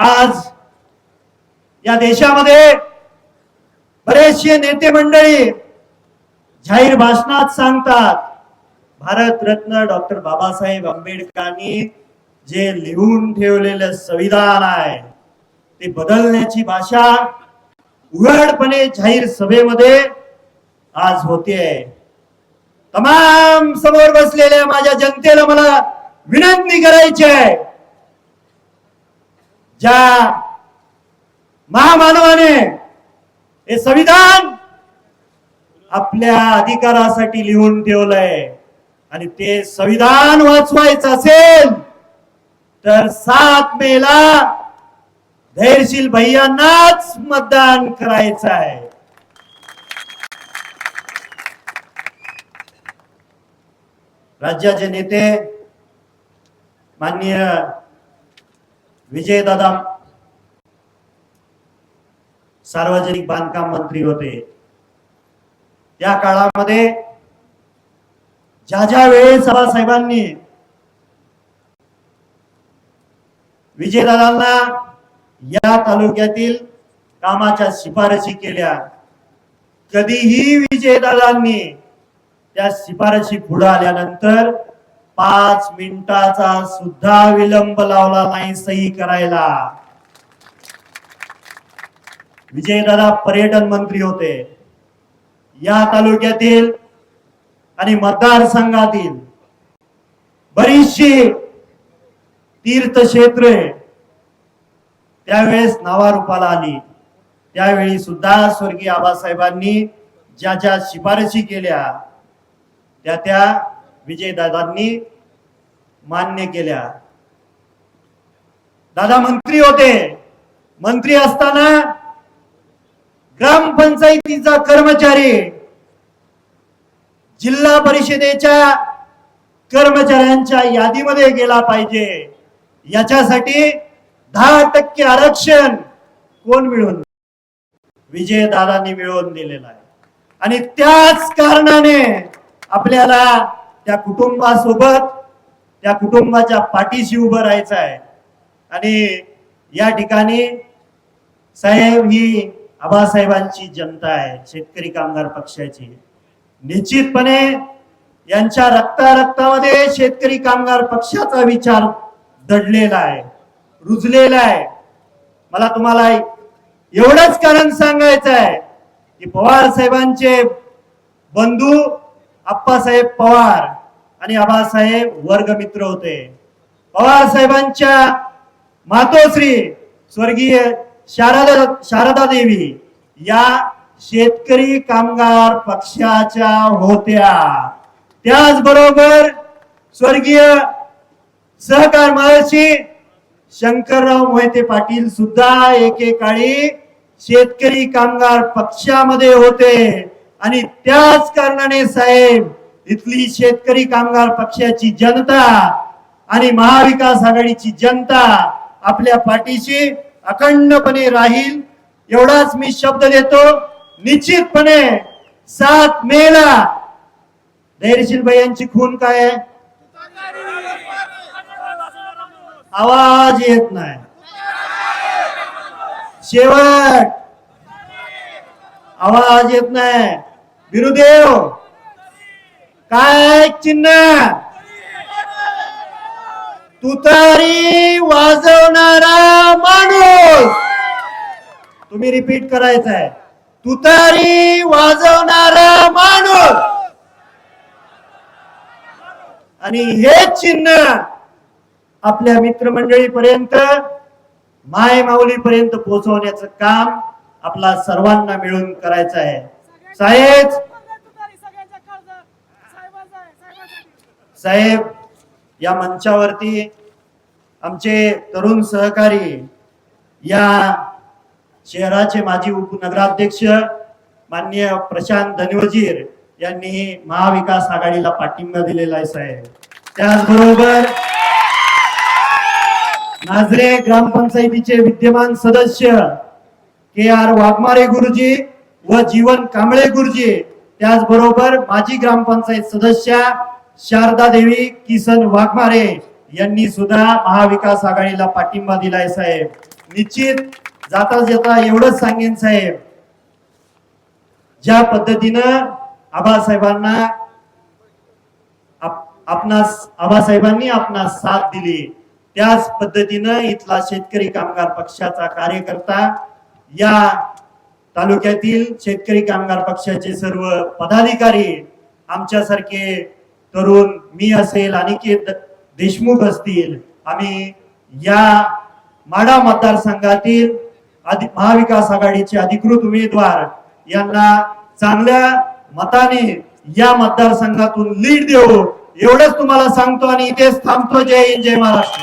आज या देशामध्ये बरेचसे नेते मंडळी जाहीर भाषणात सांगतात भारतरत्न डॉक्टर बाबासाहेब आंबेडकरांनी जे लिहून ठेवलेलं संविधान आहे ते बदलण्याची भाषा उघडपणे जाहीर सभेमध्ये आज होते. तमाम समोर बसलेल्या माझ्या जनतेला मला विनंती करायची आहे. ज्या महामानवाने हे संविधान आपल्या अधिकारासाठी लिहून ठेवलंय आणि ते संविधान वाचवायचं असेल तर सात मेला धैर्यशील भैयांनाच मतदान करायचं आहे. राज्याचे नेते माननीय विजयदादा सार्वजनिक बांधकाम मंत्री होते. त्या काळामध्ये ज्या ज्या वेळेस बाबासाहेबांनी विजयदादांना या तालुक्यातील कामाच्या शिफारशी केल्या कधीही विजयदादांनी त्या शिफारशी पुढे आल्यानंतर पाच मिनिटाचा सुद्धा विलंब लावला नाही सही करायला. विजयदादा पर्यटन मंत्री होते. या तालुक्यातील आणि मतदारसंघातील बरीचशी तीर्थक्षेत्रे त्यावेळेस नावारूपाला आली. त्यावेळी सुद्धा स्वर्गीय आबासाहेबांनी ज्या ज्या शिफारशी केल्या त्या त्या विजयदादांनी मान्य केल्या. दादा मंत्री होते. मंत्री असताना ग्रामपंचायतीचा कर्मचारी जिल्हा परिषदेच्या कर्मचाऱ्यांच्या यादीमध्ये गेला पाहिजे. याच्यासाठी दहा टक्के आरक्षण कोण मिळून विजयदादांनी मिळवून दिलेलं आहे. आणि त्याच कारणाने आपल्याला त्या कुटुंबासोबत त्या कुटुंबाच्या पाठीशी उभं राहायचं आहे. आणि या ठिकाणी साहेब ही आबासाहेबांची जनता आहे शेतकरी कामगार पक्षाची. निश्चितपणे यांच्या रक्ता रक्तामध्ये शेतकरी कामगार पक्षाचा विचार दडलेला आहे रुजलेला आहे. मला तुम्हाला एवढंच कारण सांगायचं आहे की पवार साहेबांचे बंधू आप्पासाहेब पवार आणि आबासाहेब वर्ग मित्र होते. बाबासाहेबांच्या मातोश्री स्वर्गीय शारदा शारदा देवी या शेतकरी कामगार पक्षाच्या होत्या. त्याचबरोबर स्वर्गीय सहकार महर्षी शंकरराव मोहिते पाटील सुद्धा एकेकाळी शेतकरी कामगार पक्षामध्ये होते. आणि त्याच कारणाने साहेब इथली शेतकरी कामगार पक्षाची जनता आणि महाविकास आघाडीची जनता आपल्या पाठीशी अखंडपणे राहील. एवढाच मी शब्द देतो. निश्चितपणे सात मेला धैर्यशील यांची खून काय आहे? आवाज येत नाही. शेवट आवाज येत नाही. बिरुदेव काय चिन्ह? तुतारी वाजवणारा माणूस. तुम्ही रिपीट करायचं आहे तुतारी वाजवणारा माणूस. आणि हे चिन्ह आपल्या मित्रमंडळीपर्यंत माय माऊलीपर्यंत पोहोचवण्याचं काम आपला सर्वांना मिळून करायचं आहे. साहेब साहेब या मंचावरती आमचे तरुण सहकारी या शहराचे माजी उपनगराध्यक्ष माननीय प्रशांत धनवजीर यांनी महाविकास आघाडीला पाठिंबा दिलेला आहे साहेब. त्याचबरोबर नाझरे ग्रामपंचायतीचे विद्यमान सदस्य के आर वाघमारे गुरुजी व जीवन कांबळे गुरुजी त्याचबरोबर माजी ग्रामपंचायत सदस्य शारदा देवी किसन वाघमारे यांनी सुद्धा महाविकास आघाडीला पाठिंबा दिलाय साहेब. निश्चित जाता जाता एवढंच सांगेन साहेब. ज्या पद्धतीनं आबासाहेबांना आपणास आबासाहेबांनी आपणास साथ दिली त्याच पद्धतीनं इथला शेतकरी कामगार पक्षाचा कार्यकर्ता या तालुक्यातील शेतकरी कामगार पक्षाचे सर्व पदाधिकारी आमच्यासारखे तरुण मी असेल अनिकेत देशमुख असतील आम्ही या माडा मतदारसंघातील महाविकास आघाडीचे अधिकृत उमेदवार यांना चांगल्या मताने या मतदारसंघातून लीड देऊ. एवढंच तुम्हाला सांगतो आणि इथेच थांबतो. जय हिंद जय महाराष्ट्र.